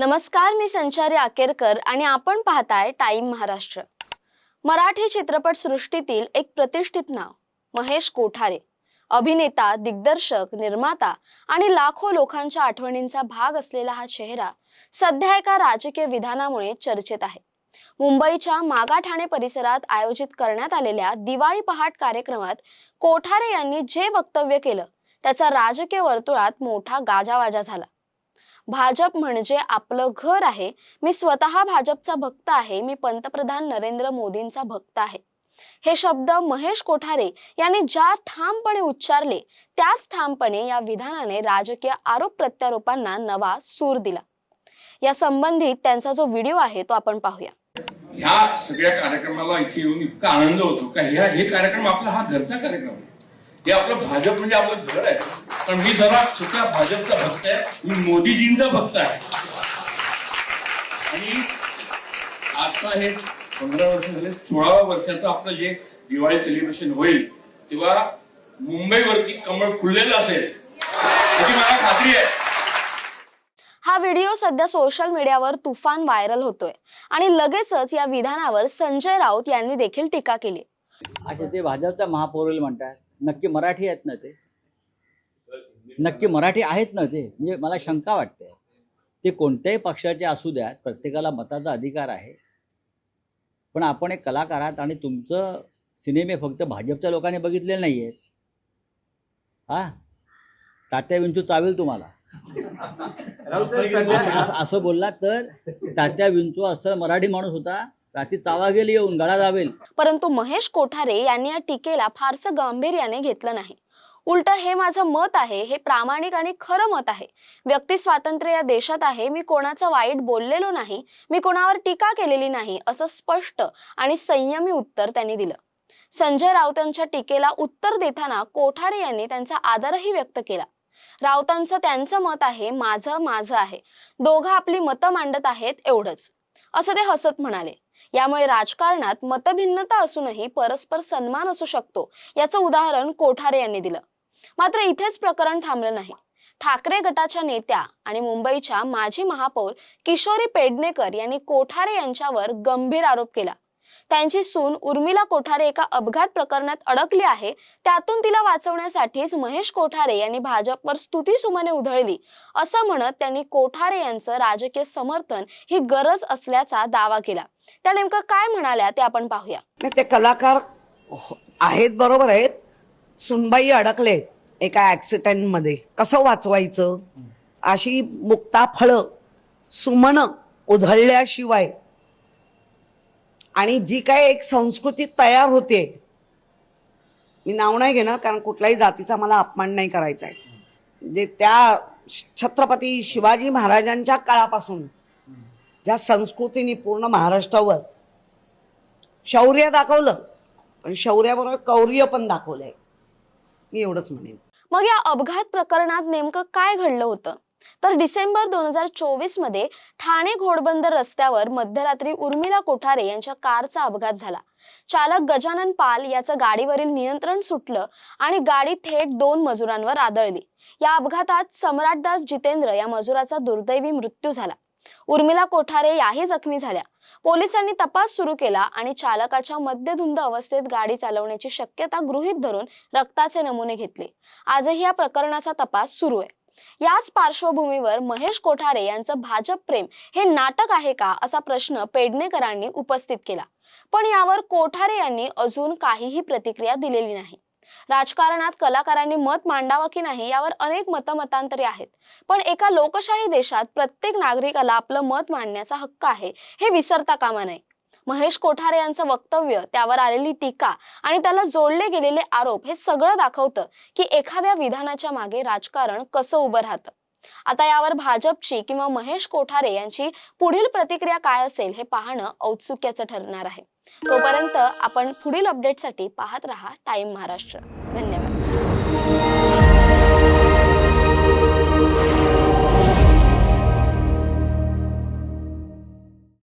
नमस्कार मी संचारी आकेरकर आणि आपण पाहताय टाइम महाराष्ट्र. मराठी चित्रपट सृष्टीतील एक प्रतिष्ठित नाव महेश कोठारे. अभिनेता दिग्दर्शक निर्माता आणि लाखो लोकांच्या आठवणींचा भाग असलेला हा चेहरा सध्या एका राजकीय विधानामुळे चर्चेत आहे. मुंबईच्या मागाठाणे परिसरात आयोजित करण्यात आलेल्या दिवाळी पहाट कार्यक्रमात कोठारे यांनी जे वक्तव्य केलं त्याचा राजकीय वर्तुळात मोठा गाजावाजा झाला. भाजप म्हणजे आपलं घर आहे. मी स्वतः भाजपचा भक्त आहे. मी पंतप्रधान नरेंद्र मोदींचा भक्त आहे. हे शब्द महेश कोठारे यांनी ज्या ठामपणे उच्चारले त्याच ठामपणे या विधानाने राजकीय आरोप प्रत्यारोपांना नवा सूर दिला. या संबंधित त्यांचा जो व्हिडिओ आहे तो आपण पाहूया. ह्या सगळ्या कार्यक्रमाला इथे येऊन इतका आनंद होतो का? ह्या हे कार्यक्रम आपला हा घरचा कार्यक्रम आहे. हे आपलं भाजप म्हणजे आपलं घर आहे. पण मी जरा सुद्धा भाजपचा भक्त आहे. मी मोदीजींचा भक्त आहे. आणि आता हे पंधरा वर्ष झाले सोळाव्या वर्षाचं आपलं जे दिवाळी सेलिब्रेशन होईल तेव्हा मुंबईवरती कमळ फुललेलं असेल याची मला खात्री आहे. हा व्हिडिओ सध्या सोशल मीडियावर तुफान व्हायरल होतोय. आणि लगेचच या विधानावर संजय राऊत यांनी देखील टीका केली. अच्छा ते भाजपचा महापौर म्हणतात नक्की मराठी आहेत ना ते? नक्की मराठी आहेत ना ते. म्हणजे मला शंका वाटते. ते कोणत्याही पक्षाचे असू द्यात प्रत्येकाला मताचा अधिकार आहे. पण आपण एक कलाकार आहात आणि तुमचं सिनेमे फक्त भाजपच्या लोकांनी बघितले नाही आहेत हा? तात्या विंचू चावेल तुम्हाला. असं बोलला बोललात तर तात्या विंचू असं मराठी माणूस होता. रात्री चावा गेली येऊन गळा जावेल. परंतु महेश कोठारे यांनी या टीकेला फारसं गांभीर्याने घेतलं नाही. उलट हे माझं मत आहे हे प्रामाणिक आणि खरं मत आहे. व्यक्ती स्वातंत्र्य या देशात आहे मी कोणाचं वाईट बोललेलो नाही मी कोणावर टीका केलेली नाही असं स्पष्ट आणि संयमी उत्तर त्यांनी दिलं. संजय राऊतांच्या टीकेला उत्तर देताना कोठारे यांनी त्यांचा आदरही व्यक्त केला. राऊतांचं त्यांचं मत आहे माझं माझं आहे. दोघं आपली मतं मांडत आहेत एवढंच. असं ते हसत म्हणाले. यामुळे राजकारणात मतभिन्नता असूनही परस्पर सन्मान असू शकतो याचं उदाहरण कोठारे यांनी दिलं. मात्र इथेच प्रकरण थांबलं नाही. ठाकरे गटाच्या नेत्या आणि मुंबईच्या माजी महापौर किशोरी पेडणेकर यांनी कोठारे यांच्यावर गंभीर आरोप केला. त्यांची सून उर्मिला कोठारे एका अपघात प्रकरणात अडकली आहे. त्यातून तिला वाचवण्यासाठीच महेश कोठारे यांनी भाजपवर स्तुती सुमने उधळली. असं म्हणत त्यांनी कोठारे यांचं राजकीय समर्थन ही गरज असल्याचा दावा केला. त्या नेमकं काय म्हणाल्या ते आपण पाहूया. ते कलाकार आहेत बरोबर आहेत. सुनबाई अडकलेत एका ॲक्सिडेंटमध्ये कसं वाचवायचं? अशी मुक्ता फळं सुमन उधळल्याशिवाय. आणि जी काय एक संस्कृती तयार होते मी नाव नाही घेणार कारण कुठल्याही जातीचा मला अपमान नाही करायचा आहे. जे त्या छत्रपती शिवाजी महाराजांच्या काळापासून ज्या संस्कृतीने पूर्ण महाराष्ट्रावर शौर्य दाखवलं पण शौर्याबरोबर कौर्य पण दाखवलंय. मी एवढंच म्हणेन. मग या अपघात प्रकरणात नेमकं काय घडलं होतं? तर डिसेंबर दोन हजार चोवीसमध्ये ठाणे घोडबंदर रस्त्यावर मध्यरात्री उर्मिला कोठारे यांच्या कारचा अपघात झाला. चालक गजानन पाल याचं गाडीवरील नियंत्रण सुटलं आणि गाडी थेट दोन मजुरांवर आदळली. या अपघातात सम्राटदास जितेंद्र या मजुराचा दुर्दैवी मृत्यू झाला. उर्मिला कोठारे याही जखमी झाल्या. पोलिसांनी तपास सुरू केला आणि चालकाच्या मध्यधुंद अवस्थेत गाडी चालवण्याची शक्यता गृहीत धरून रक्ताचे नमुने घेतले. आजही या प्रकरणाचा तपास सुरू आहे. याच पार्श्वभूमीवर महेश कोठारे यांचं भाजप प्रेम हे नाटक आहे का असा प्रश्न पेडणेकरांनी उपस्थित केला. पण यावर कोठारे यांनी अजून काहीही प्रतिक्रिया दिलेली नाही. राजकारणात कलाकारांनी मत मांडावं की नाही यावर अनेक मतमतांतरे आहेत. पण एका लोकशाही देशात प्रत्येक नागरिकाला आपलं मत मांडण्याचा हक्क आहे हे विसरता कामा नये. महेश कोठारे यांचं वक्तव्य त्यावर आलेली टीका आणि त्याला जोडले गेलेले आरोप हे सगळं दाखवतं की एखाद्या विधानाच्या मागे राजकारण कसं उभं राहतं. आता यावर भाजपची किंवा महेश कोठारे यांची पुढील प्रतिक्रिया काय असेल हे पाहणं औत्सुक्याचं ठरणार आहे. तोपर्यंत आपण पुढील अपडेटसाठी पाहत रहा टाइम महाराष्ट्र धन्यवाद.